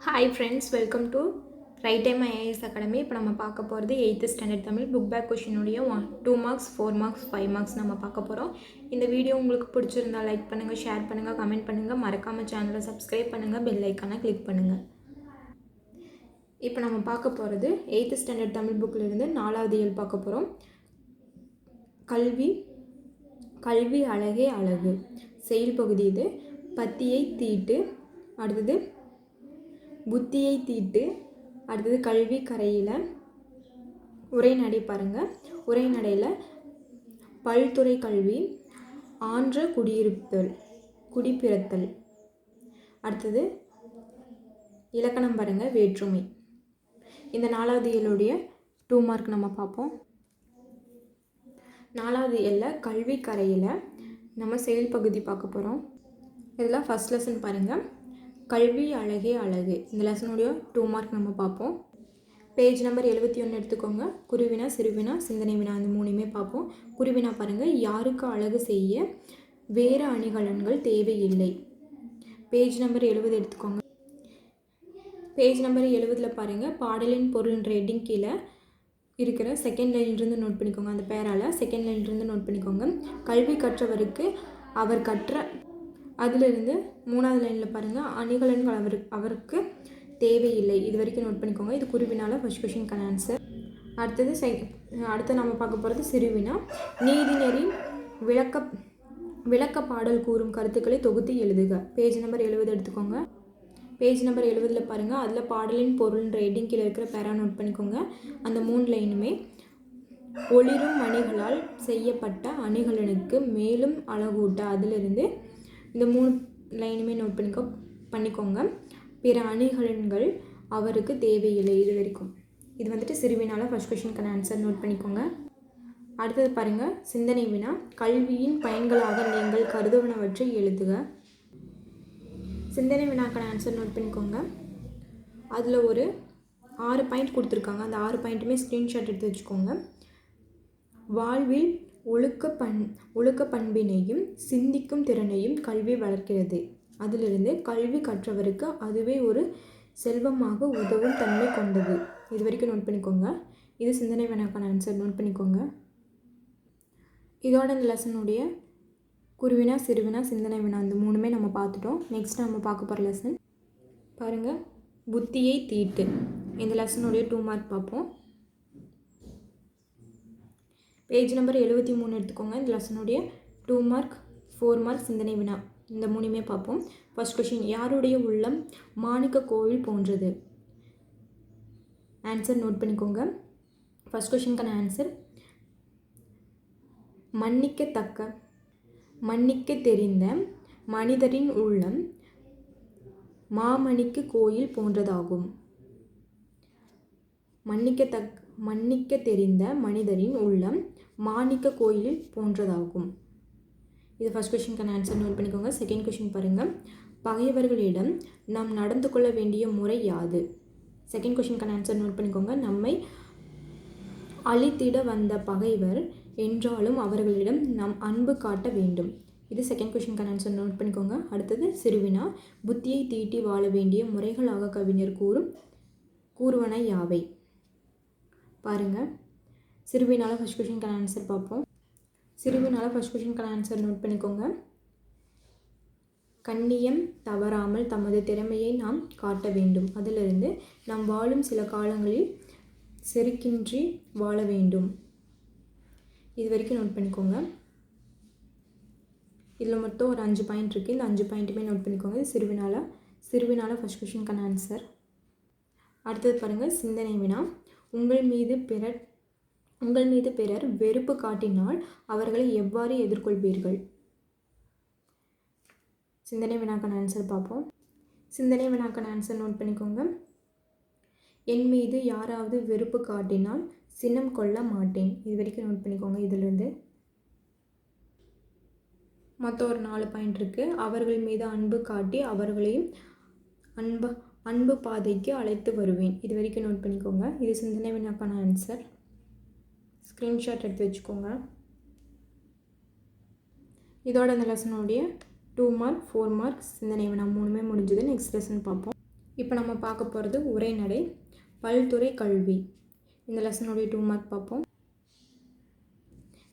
Hi friends welcome to right time IAS academy இப்போ நம்ம பார்க்க போகிறது eighth standard Tamil book back கொஷினுடைய one two marks four marks five marks நம்ம பார்க்க போகிறோம் இந்த வீடியோ உங்களுக்கு பிடிச்சிருந்தா லைக் பண்ணுங்கள் ஷேர் பண்ணுங்கள் கமெண்ட் பண்ணுங்கள் மறக்காமல் சேனலை சப்ஸ்கிரைப் பண்ணுங்கள் பெல் ஐக்கானை கிளிக் பண்ணுங்கள் இப்போ நம்ம பார்க்க போகிறது எயித்து ஸ்டாண்டர்ட் தமிழ் புக்கிலிருந்து நாலாவது இயல் பார்க்க போகிறோம் கல்வி கல்வி அழகே அழகு. செயல் பகுதி இது. பத்தியை தீட்டு. அடுத்தது புத்தியை தீட்டு அடுத்தது கல்வி கரையில் உரைநடை பாருங்கள் உரைநடையில் பல்துறை கல்வி ஆன்ற குடியிருத்தல் குடிப்பிறத்தல். அடுத்தது இலக்கணம் பாருங்கள் வேற்றுமை. இந்த நாலாவது இயலுடைய டூ மார்க் நம்ம பார்ப்போம். நாலாவது இயலில் கல்வி கரையில் நம்ம செயல் பகுதி பார்க்க போகிறோம் இதெல்லாம் ஃபஸ்ட் லெசன் பாருங்கள் கல்வி அழகே அழகு. இந்த லெசனுடைய டூ மார்க் நம்ம பார்ப்போம். பேஜ் நம்பர் எழுபத்தி ஒன்று எடுத்துக்கோங்க. குருவினா சிறுவினா சிந்தனை வினா அந்த மூணுமே பார்ப்போம். குருவினா பாருங்கள் யாருக்கு அழகு செய்ய வேறு அணிகலன்கள் தேவையில்லை. பேஜ் நம்பர் எழுபது எடுத்துக்கோங்க. பேஜ் நம்பர் எழுபதில் பாருங்கள் பாடலின் பொருள் ஹெட்டிங் கீழே இருக்கிற செகண்ட் லைன்லேருந்து நோட் பண்ணிக்கோங்க. அந்த பேரால் செகண்ட் லைன்லேருந்து நோட் பண்ணிக்கோங்க. கல்வி கற்றவருக்கு அவர் கற்ற அதிலிருந்து மூணாவது லைனில் பாருங்கள் அணிகலன்கள் அவர் அவருக்கு தேவையில்லை. இது வரைக்கும் நோட் பண்ணிக்கோங்க. இது குருவினால ஃபஸ்ட் கொஷினுக்கான ஆன்சர் அடுத்தது செ அடுத்து நம்ம பார்க்க போகிறது சிறுவினா. நீதிநெறி விளக்க விளக்க பாடல் கூறும் கருத்துக்களை தொகுத்து எழுதுக. பேஜ் நம்பர் எழுபது எடுத்துக்கோங்க. பேஜ் நம்பர் எழுபதில் பாருங்கள் அதில் பாடலின் பொருள் ரேட்டிங் கீழே இருக்கிற பேரா நோட் பண்ணிக்கோங்க. அந்த மூணு லைனுமே ஒளிரும் அணிகளால் செய்யப்பட்ட அணிகலனுக்கு மேலும் அழகூட்ட அதிலிருந்து இந்த மூணு லைனுமே நோட் பண்ணிக்கோ பண்ணிக்கோங்க. பிற அணிகலன்கள் அவருக்கு தேவையில்லை இது வரைக்கும். இது வந்துட்டு சிறுவினால் ஃபஸ்ட் கொஷினுக்கான ஆன்சர் நோட் பண்ணிக்கோங்க. அடுத்தது பாருங்கள் சிந்தனை வினா. கல்வியின் பயன்களாக நீங்கள் கருதுவனவற்றை எழுதுக. சிந்தனை வினாக்கான ஆன்சர் நோட் பண்ணிக்கோங்க. அதில் ஒரு ஆறு பாயிண்ட் கொடுத்துருக்காங்க. அந்த ஆறு பாயிண்ட்டுமே ஸ்க்ரீன்ஷாட் எடுத்து வச்சுக்கோங்க. வாழ்வில் ஒழுக்க பண் ஒழுக்க பண்பினையும் சிந்திக்கும் திறனையும் கல்வி வளர்க்கிறது. அதிலிருந்து கல்வி கற்றவருக்கு அதுவே ஒரு செல்வமாக உதவும் தன்மை கொண்டது. இது வரைக்கும் நோட் பண்ணிக்கோங்க. இது சிந்தனை வேணாக்கான ஆன்சர் நோட் பண்ணிக்கோங்க. இதோட இந்த லெசனுடைய குருவினா சிறுவினா சிந்தனை வினா இந்த மூணுமே நம்ம பார்த்துட்டோம். நெக்ஸ்ட் நம்ம பார்க்க போகிற லெசன் பாருங்கள் புத்தியை தீட்டு. இந்த லெசனுடைய டூ மார்க் பார்ப்போம். பேஜ் நம்பர் எழுபத்தி மூணு எடுத்துக்கோங்க. இந்த லெசனுடைய டூ மார்க் ஃபோர் மார்க் சிந்தனை வினா. இந்த மூணுமே பார்ப்போம். ஃபர்ஸ்ட் கொஷின் யாருடைய உள்ளம் மாணிக்க கோவில் போன்றது? ஆன்சர் நோட் பண்ணிக்கோங்க. ஃபஸ்ட் கொஷினுக்கான ஆன்சர் மன்னிக்கத்தக்க மன்னிக்க தெரிந்த மனிதரின் உள்ளம் மாமணிக்கு கோயில் போன்றதாகும். மன்னிக்கத்தக் மன்னிக்க தெரிந்த மனிதரின் உள்ளம் மாணிக்க கோயிலில் போன்றதாகும். இது ஃபஸ்ட் கொஷினுக்கான ஆன்சர் நோட் பண்ணிக்கோங்க. செகண்ட் கொஷின் பாருங்கள் பகைவர்களிடம் நாம் நடந்து கொள்ள வேண்டிய முறை யாது? செகண்ட் கொஷினுக்கான ஆன்சர் நோட் பண்ணிக்கோங்க. நம்மை அழித்திட வந்த பகைவர் என்றாலும் அவர்களிடம் நாம் அன்பு காட்ட வேண்டும். இது செகண்ட் கொஷினுக்கான ஆன்சர் நோட் பண்ணிக்கோங்க. அடுத்தது சிறுவினா புத்தியை தீட்டி வாழ வேண்டிய முறைகளாக கவிஞர் கூறும் கூறுவன யாவை? பாருங்கள் சிறுவினால் ஃபஸ்ட் கொஷினுக்கான ஆன்சர் பார்ப்போம். சிறுவினால ஃபஸ்ட் கொஷினுக்கான ஆன்சர் நோட் பண்ணிக்கோங்க. கண்ணியம் தவறாமல் தமது திறமையை நாம் காட்ட வேண்டும். அதிலிருந்து நாம் வாழும் சில காலங்களில் செருக்கின்றி வாழ வேண்டும். இது வரைக்கும் நோட் பண்ணிக்கோங்க. இதில் மொத்தம் ஒரு அஞ்சு பாயிண்ட் இருக்குது இந்த அஞ்சு பாயிண்ட்டுமே நோட் பண்ணிக்கோங்க. இது சிறுவினால சிறுவினால ஃபஸ்ட் கொஷினுக்கான ஆன்சர் அடுத்தது பாருங்கள் சிந்தனை வினா. உங்கள் மீது பிறர் உங்கள் மீது பிறர் வெறுப்பு காட்டினால் அவர்களை எவ்வாறு எதிர்கொள்வீர்கள்? சிந்தனை வினாக்கான ஆன்சர் பார்ப்போம். சிந்தனை வினாக்கான ஆன்சர் நோட் பண்ணிக்கோங்க. என் மீது யாராவது வெறுப்பு காட்டினால் சின்னம் கொள்ள மாட்டேன். இது வரைக்கும் நோட் பண்ணிக்கோங்க இதிலிருந்து. மொத்தம் ஒரு நாலு பாயிண்ட் இருக்குது அவர்கள் மீது அன்பு காட்டி அவர்களையும் அன்பு அன்பு பாதைக்கு அழைத்து வருவேன். இது வரைக்கும் நோட் பண்ணிக்கோங்க. இது சிந்தனை வினாக்கான ஆன்சர் ஸ்க்ரீன்ஷாட் எடுத்து வச்சுக்கோங்க. இதோட இந்த லெசனுடைய டூ மார்க் ஃபோர் மார்க் சிந்தனை வினா மூணுமே முடிஞ்சது. நெக்ஸ்ட் லெசன் பார்ப்போம். இப்போ நம்ம பார்க்க போகிறது உரைநடை பல்துறை கல்வி. இந்த லெசனுடைய டூ மார்க் பார்ப்போம்.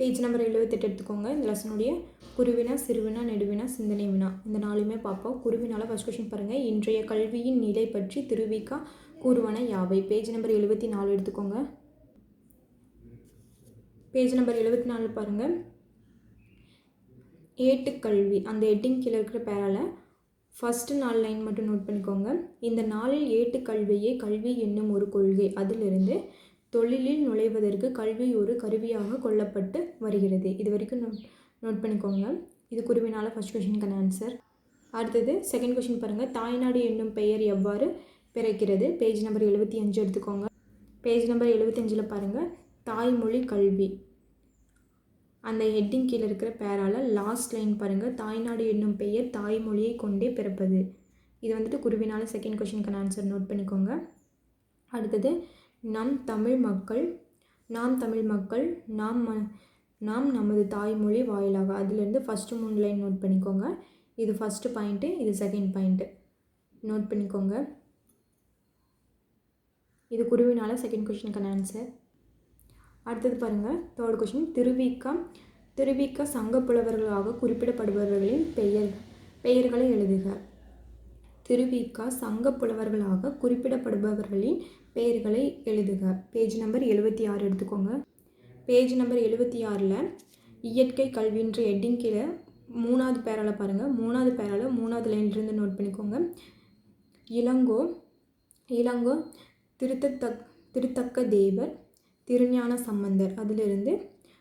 பேஜ் நம்பர் எழுபத்தெட்டு எடுத்துக்கோங்க. இந்த லெசனுடைய குருவினா சிறுவினா நெடுவினா சிந்தனை வினா இந்த நாலுமே பார்ப்போம். குருவினால ஃபஸ்ட் கொஷின் பாருங்கள் இன்றைய கல்வியின் நிலை பற்றி திருவிக்கா கூறுவன யாவை? பேஜ் நம்பர் எழுபத்தி நாலு எடுத்துக்கோங்க. பேஜ் நம்பர் எழுபத்தி நாலு பாருங்கள் ஏட்டுக்கல்வி அந்த எட்டிங் கீழே இருக்கிற பேரால் ஃபஸ்ட்டு நாலு லைன் மட்டும் நோட் பண்ணிக்கோங்க. இந்த நாளில் ஏட்டுக்கல்வியே கல்வி என்னும் ஒரு கொள்கை. அதிலிருந்து தொழிலில் நுழைவதற்கு கல்வி ஒரு கருவியாக கொள்ளப்பட்டு வருகிறது. இது வரைக்கும் நோட் நோட் பண்ணிக்கோங்க. இது குருவினால் ஃபஸ்ட் கொஷினுக்கான ஆன்சர் அடுத்தது செகண்ட் கொஷின் பாருங்கள் தாய்நாடு என்னும் பெயர் எவ்வாறு பிறக்கிறது? பேஜ் நம்பர் எழுபத்தி அஞ்சு எடுத்துக்கோங்க. பேஜ் நம்பர் எழுபத்தஞ்சில் பாருங்கள் தாய்மொழி கல்வி. அந்த ஹெட்டிங் கீழே இருக்கிற பேரால் லாஸ்ட் லைன் பாருங்கள் தாய்நாடு என்னும் பெயர் தாய்மொழியை கொண்டே பிறப்பது. இது வந்துட்டு குருவினால் செகண்ட் கொஷினுக்கான ஆன்சர் நோட் பண்ணிக்கோங்க. அடுத்தது நம் தமிழ் மக்கள் நாம் தமிழ் மக்கள் நாம் ம நாம் நமது தாய்மொழி வாயிலாக. அதுலேருந்து ஃபஸ்ட்டு மூணு லைன் நோட் பண்ணிக்கோங்க. இது ஃபஸ்ட்டு பாயிண்ட்டு இது செகண்ட் பாயிண்ட்டு நோட் பண்ணிக்கோங்க. இது குருவினால் செகண்ட் கொஷினுக்கான ஆன்சர் அடுத்தது பாருங்கள் தேர்ட் கொஷின் திருவிக்கம் திருவிக்க சங்க புலவர்களாக குறிப்பிடப்படுபவர்களின் பெயர் பெயர்களை எழுதுக. திருவிக்க சங்க புலவர்களாக குறிப்பிடப்படுபவர்களின் பெயர்களை எழுதுக. பேஜ் நம்பர் எழுபத்தி ஆறு எடுத்துக்கோங்க. பேஜ் நம்பர் எழுபத்தி ஆறில் இயற்கை கல்வின்ற ஹெட்டிங் கீழே மூணாவது பேரால் பாருங்கள் மூணாவது பேரால் மூணாவது லைன்லேருந்து நோட் பண்ணிக்கோங்க. இளங்கோ இளங்கோ திருத்தத்தக் திருத்தக்க தேவர் திருஞான சம்பந்தர். அதிலிருந்து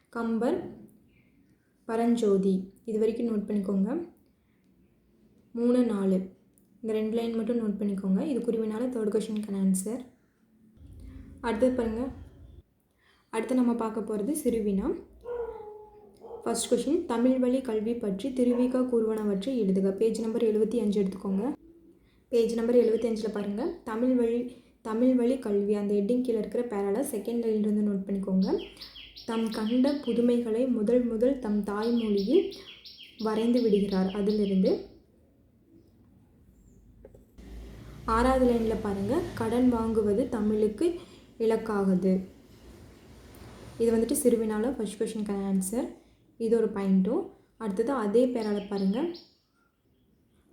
கம்பர் பரஞ்சோதி. இது வரைக்கும் நோட் பண்ணிக்கோங்க. மூணு நாலு. இந்த ரெண்டு லைன் மட்டும் நோட் பண்ணிக்கோங்க. இது குருவினால தேர்ட் கொஷினுக்கான ஆன்சர் அடுத்தது பாருங்கள் அடுத்து நம்ம பார்க்க போகிறது சிறுவினா ஃபர்ஸ்ட் கொஷின் தமிழ் வழி கல்வி பற்றி திருவிகா கூறுவனவற்றை எழுதுக. பேஜ் நம்பர் எழுபத்தி அஞ்சு எடுத்துக்கோங்க. பேஜ் நம்பர் எழுபத்தி அஞ்சில் பாருங்கள் தமிழ் வழி தமிழ் வழி கல்வி அந்த ஹெட்டிங் கீழே இருக்கிற பேரால செகண்ட் லைன்லேருந்து நோட் பண்ணிக்கோங்க. தம் கண்ட புதுமைகளை முதல் முதல் தம் தாய்மொழியில் வரைந்து விடுகிறார். அதிலிருந்து ஆறாவது லைனில் பாருங்கள் கடன் வாங்குவது தமிழுக்கு இலக்காகுது. இது வந்துட்டு சிறுவினால ஃபஸ்ட் கொஷனுக்கான ஆன்சர் இது ஒரு பாயிண்ட்டும் அடுத்தது அதே பேரால் பாருங்கள்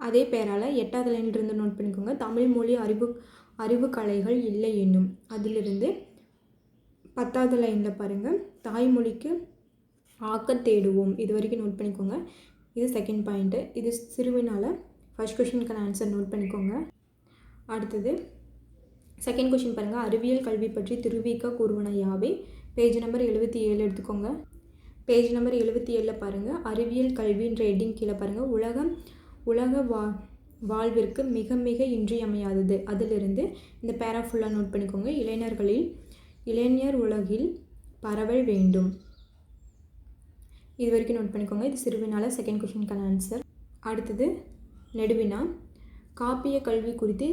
அதே பேரால் எட்டாவது லைன்லேருந்து நோட் பண்ணிக்கோங்க. தமிழ் மொழி அறிவு அறிவு கலைகள் இல்லை என்னும். அதிலிருந்து பத்தாவது லைனில் பாருங்கள் தாய்மொழிக்கு ஆக்க தேடுவோம். இது வரைக்கும் நோட் பண்ணிக்கோங்க. இது செகண்ட் பாயிண்ட்டு இது சிறுவினால் ஃபஸ்ட் கொஷினுக்கான ஆன்சர் நோட் பண்ணிக்கோங்க. அடுத்தது செகண்ட் கொஷின் பாருங்கள் அறிவியல் கல்வி பற்றி திருவிக்க கூறுவன யாவை பேஜ் நம்பர் எழுபத்தி ஏழு எடுத்துக்கோங்க. பேஜ் நம்பர் எழுபத்தி ஏழில் பாருங்கள் அறிவியல் கல்வின்ற ஹெட்டிங் கீழே பாருங்கள் உலகம் உலக வா வாழ்விற்கு மிக மிக இன்றியமையாதது. அதிலிருந்து இந்த பேரா ஃபுல்லாக நோட் பண்ணிக்கோங்க. இளைஞர்களில் இளைஞர் உலகில் பரவல் வேண்டும். இது வரைக்கும் நோட் பண்ணிக்கோங்க. இது சிறுவினால் செகண்ட் கொஷினுக்கான ஆன்சர் அடுத்தது நெடுவினா காப்பிய கல்வி குறித்து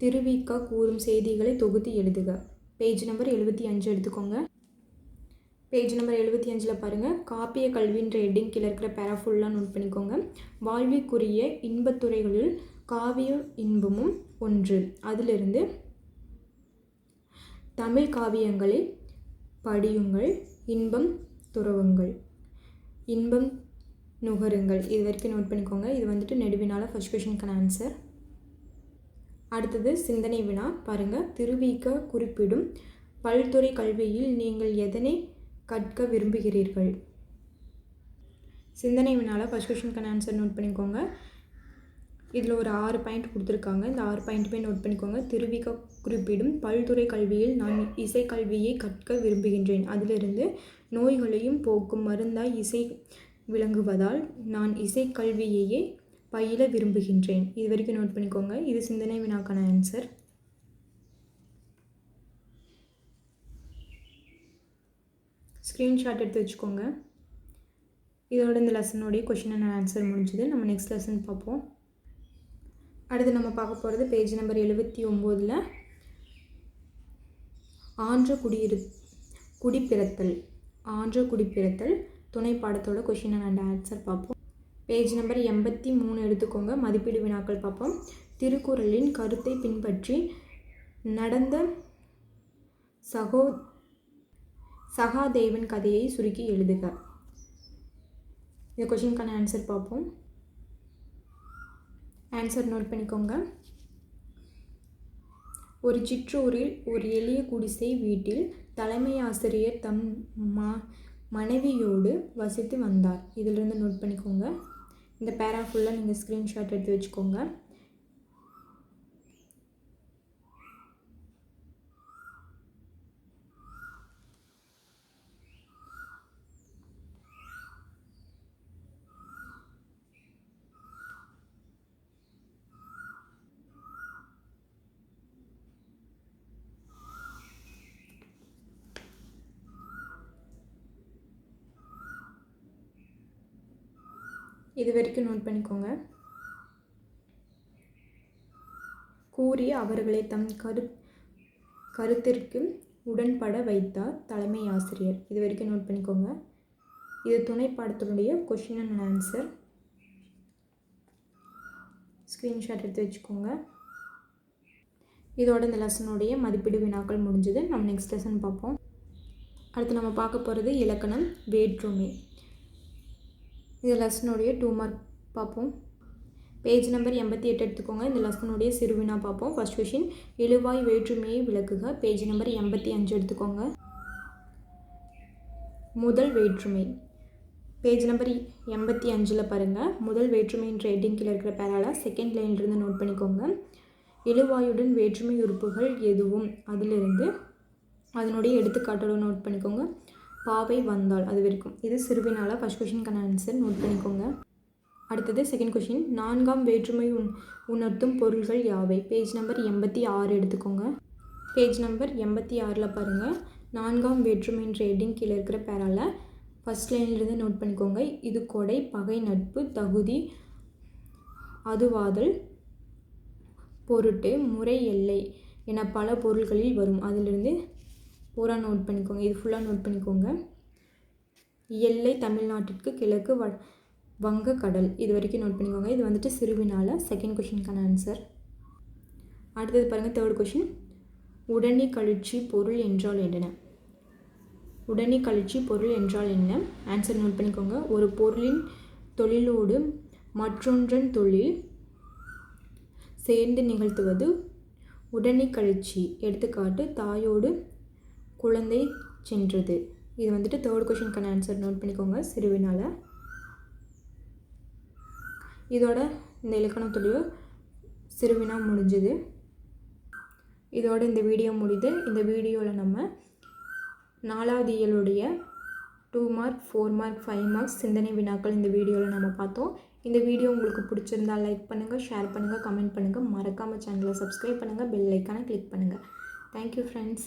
திருவிக்கா கூறும் செய்திகளை தொகுத்து எழுதுக. பேஜ் நம்பர் எழுபத்தி அஞ்சு எடுத்துக்கோங்க. பேஜ் நம்பர் எழுபத்தி அஞ்சில் பாருங்கள் காப்பிய கல்வின்ற ஹெட்டிங் கீழே இருக்கிற பேரா ஃபுல்லாக நோட் பண்ணிக்கோங்க வாழ்விக்குரிய இன்பத்துறைகளில் காவிய இன்பமும் ஒன்று. அதிலிருந்து தமிழ் காவியங்களை படியுங்கள். இன்பம் துறவுங்கள். இன்பம் நுகருங்கள். இது வரைக்கும் நோட் பண்ணிக்கோங்க. இது வந்துட்டு நெடுவினால் ஃபஸ்ட் கொஷனுக்கான ஆன்சர் அடுத்தது சிந்தனை வினா. பாருங்கள் திருவிக குறிப்பிடும் பல்துறை கல்வியில் நீங்கள் எதனை கற்க விரும்புகிறீர்கள்? சிந்தனை வினால ஃபஸ்ட் கொஷனுக்கான ஆன்சர் நோட் பண்ணிக்கோங்க. இதில் ஒரு ஆறு பாயிண்ட் கொடுத்துருக்காங்க. இந்த ஆறு பாயிண்ட்டுமே நோட் பண்ணிக்கோங்க. திருவிக குறிப்பிடும் பல்துறை கல்வியில் நான் இசை கல்வியை கற்க விரும்புகின்றேன். அதிலிருந்து நோய்களையும் போக்கும் மருந்தாய் இசை விளங்குவதால் நான் இசைக்கல்வியையே பயில விரும்புகின்றேன். இது வரைக்கும் நோட் பண்ணிக்கோங்க. இது சிந்தனை வினாக்கான ஆன்சர் ஸ்க்ரீன்ஷாட் எடுத்து வச்சுக்கோங்க. இதோட இந்த லெசனுடைய கொஷின் அண்ட் ஆன்சர் முடிஞ்சுது. நம்ம நெக்ஸ்ட் லெசன் பார்ப்போம். அடுத்து நம்ம பார்க்க போகிறது பேஜ் நம்பர் எழுபத்தி ஒம்போதில் ஆன்ற குடியிரு குடிப்பிறத்தல். ஆன்ற குடிப்பிறத்தல். துணை பாடத்தோட கொஷின் அண்ட் ஆன்சர் பார்ப்போம். பேஜ் நம்பர் எண்பத்தி மூணு எடுத்துக்கோங்க. மதிப்பீடு வினாக்கள் பார்ப்போம். திருக்குறளின் கருத்தை பின்பற்றி நடந்த சகோ சகாதேவன் கதையை சுருக்கி எழுதுக. இந்த கொஷினுக்கான ஆன்சர் பார்ப்போம். ஆன்சர் நோட் பண்ணிக்கோங்க. ஒரு சிற்றூரில் ஒரு எளிய குடிசை வீட்டில் தலைமை ஆசிரியர் தம் மா மனைவியோடு வசித்து வந்தார். இதிலிருந்து நோட் பண்ணிக்கோங்க. இந்த பேரா ஃபுல்லாக நீங்கள் ஸ்க்ரீன்ஷாட் எடுத்து வச்சுக்கோங்க. இது வரைக்கும் நோட் பண்ணிக்கோங்க. கூறி அவர்களை தம் கரு கருத்திற்கு உடன்பட வைத்தார் தலைமை ஆசிரியர். இது வரைக்கும் நோட் பண்ணிக்கோங்க. இது துணை பாடத்தினுடைய கொஷின் அண்ட் ஆன்சர் ஸ்க்ரீன்ஷாட் எடுத்து வச்சுக்கோங்க. இதோட இந்த லெசனுடைய மதிப்பீடு வினாக்கள் முடிஞ்சது. நம்ம நெக்ஸ்ட் லெசன் பார்ப்போம். அடுத்து நம்ம பார்க்க போகிறது இலக்கணம் வேற்றுமை. இது லெசனுடைய டூ மார்க் பார்ப்போம். பேஜ் நம்பர் எண்பத்தி எட்டு எடுத்துக்கோங்க. இந்த லெசனுடைய சிறுவினா பார்ப்போம். ஃபர்ஸ்ட் கொஷின் எழுவாய் வேற்றுமையை விளக்குக. பேஜ் நம்பர் எண்பத்தி அஞ்சு எடுத்துக்கோங்க. முதல் வேற்றுமை. பேஜ் நம்பர் எண்பத்தி அஞ்சில் பாருங்கள் முதல் வேற்றுமைன்ற ஹெட்டிங்கில் இருக்கிற பேரால செகண்ட் லைன்லேருந்து நோட் பண்ணிக்கோங்க. எழுவாயுடன் வேற்றுமை உறுப்புகள் எதுவும்? அதிலிருந்து அதனுடைய எடுத்துக்காட்டோட நோட் பண்ணிக்கோங்க. பாவை வந்தாள் அது வரைக்கும் இது சிறுவினால ஃபஸ்ட் கொஷினுக்கான ஆன்சர் நோட் பண்ணிக்கோங்க. அடுத்தது செகண்ட் கொஷின் நான்காம் வேற்றுமை உண் உணர்த்தும் பொருள்கள் யாவை? பேஜ் நம்பர் எண்பத்தி ஆறு எடுத்துக்கோங்க. பேஜ் நம்பர் எண்பத்தி ஆறில் பாருங்கள் நான்காம் வேற்றுமைன்ற ஹெட்டிங் கீழே இருக்கிற பேரால் ஃபஸ்ட் லைன்லேருந்து நோட் பண்ணிக்கோங்க. இது கொடை பகை நட்பு தகுதி அதுவாதல் பொருட்டு முறை எல்லை என பல பொருள்களில் வரும். அதிலிருந்து பூரா நோட் பண்ணிக்கோங்க. இது ஃபுல்லாக நோட் பண்ணிக்கோங்க. எல்லை தமிழ்நாட்டிற்கு கிழக்கு வ வங்கக்கடல். கடல் இது வரைக்கும் நோட் பண்ணிக்கோங்க. இது வந்துட்டு சிறுவினால செகண்ட் கொஷினுக்கான ஆன்சர் அடுத்தது பாருங்கள் தேர்ட் கொஷின் உடனி கழிச்சி பொருள் என்றால் என்ன? உடனி கழிச்சி பொருள் என்றால் என்ன? ஆன்சர் நோட் பண்ணிக்கோங்க. ஒரு பொருளின் தொழிலோடு மற்றொன்றன் தொழில் சேர்ந்து நிகழ்த்துவது. உடனி கழிச்சி எடுத்துக்காட்டு தாயோடு குழந்தை சென்றது. இது வந்துட்டு தேர்ட் கொஷனுக்கான ஆன்சர் நோட் பண்ணிக்கோங்க சிறுவினால். இதோட இந்த இலக்கணத்துடைய சிறுவினா முடிஞ்சுது. இதோட இந்த வீடியோ முடியுது இந்த வீடியோவில் நம்ம நாலாவது இயலுடைய two mark four mark five marks சிந்தனை வினாக்கள் இந்த வீடியோவில் நம்ம பார்த்தோம். இந்த வீடியோ உங்களுக்கு பிடிச்சிருந்தால் லைக் பண்ணுங்கள் ஷேர் பண்ணுங்கள் கமெண்ட் பண்ணுங்கள் மறக்காமல் சேனலை சப்ஸ்கிரைப் பண்ணுங்கள் பெல் ஐக்கானை கிளிக் பண்ணுங்கள் தேங்க்யூ ஃப்ரெண்ட்ஸ்